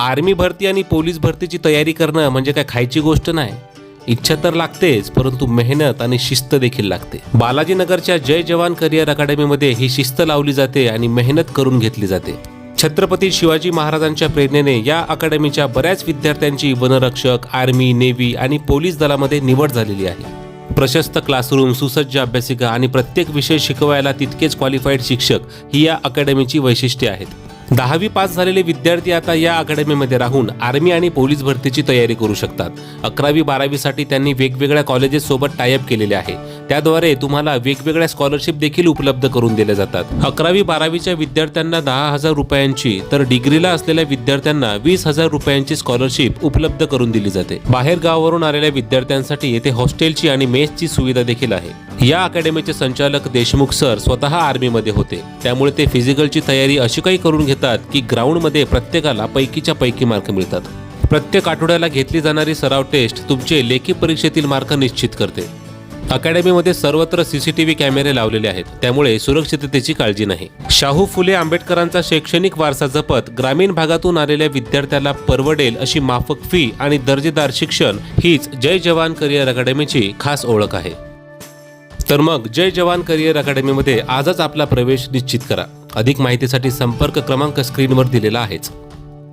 Army भरती आणि police भरतीची तयारी करणं म्हणजे काय खायची गोष्ट नाही. इच्छा तर लागतेच परंतु मेहनत आणि शिस्त देखील लागते. बालाजीनगरच्या जय जवान करिअर अकॅडमीमध्ये ही शिस्त लावली जाते आणि मेहनत करून घेतली जाते. छत्रपती शिवाजी महाराजांच्या प्रेरणेने या अकॅडमीच्या बऱ्याच विद्यार्थ्यांची वनरक्षक आर्मी नेव्ही आणि पोलीस दलामध्ये निवड झालेली आहे. प्रशस्त क्लासरूम सुसज्ज अभ्यासिका आणि प्रत्येक विषय शिकवायला तितकेच क्वालिफाईड शिक्षक ही या अकॅडमीची वैशिष्ट्ये आहेत. दहावी पास झालेले विद्यार्थी आता या अकॅडमीमध्ये राहून आर्मी आणि पोलीस भरतीची तयारी करू शकतात. अकरावी बारावीसाठी त्यांनी वेगवेगळ्या कॉलेजेससोबत टायअप केलेले आहे. त्याद्वारे तुम्हाला वेगवेगळ्या स्कॉलरशिप देखील उपलब्ध करून दिल्या जातात. अकरावी बारावीच्या विद्यार्थ्यांना दहा हजार रुपयांची तर डिग्रीला असलेल्या विद्यार्थ्यांना वीस हजार रुपयांची स्कॉलरशिप उपलब्ध करून दिली जाते. बाहेर गावावरून आलेल्या विद्यार्थ्यांसाठी येथे हॉस्टेलची आणि मेसची सुविधा देखील आहे. या अकॅडमीचे संचालक देशमुख सर स्वतः आर्मीमध्ये होते. त्यामुळे ते फिजिकलची तयारी अशी काही करून घेतात की ग्राउंडमध्ये प्रत्येकाला पैकीच्या पैकी मार्क मिळतात. प्रत्येक आठवड्याला घेतली जाणारी सराव टेस्ट तुमचे लेखी परीक्षेतील मार्क निश्चित करते. अकॅडमीमध्ये सर्वत्र सीसीटीव्ही कॅमेरे लावलेले आहेत. त्यामुळे सुरक्षिततेची काळजी नाही. शाहू फुले आंबेडकरांचा शैक्षणिक वारसा जपत ग्रामीण भागातून आलेल्या विद्यार्थ्याला परवडेल अशी माफक फी आणि दर्जेदार शिक्षण हीच जय जवान करिअर अकॅडमीची खास ओळख आहे. तर मग जय जवान करिअर अकॅडमीमध्ये आजच आपला प्रवेश निश्चित करा. अधिक माहितीसाठी संपर्क क्रमांक स्क्रीनवर दिलेला आहेच.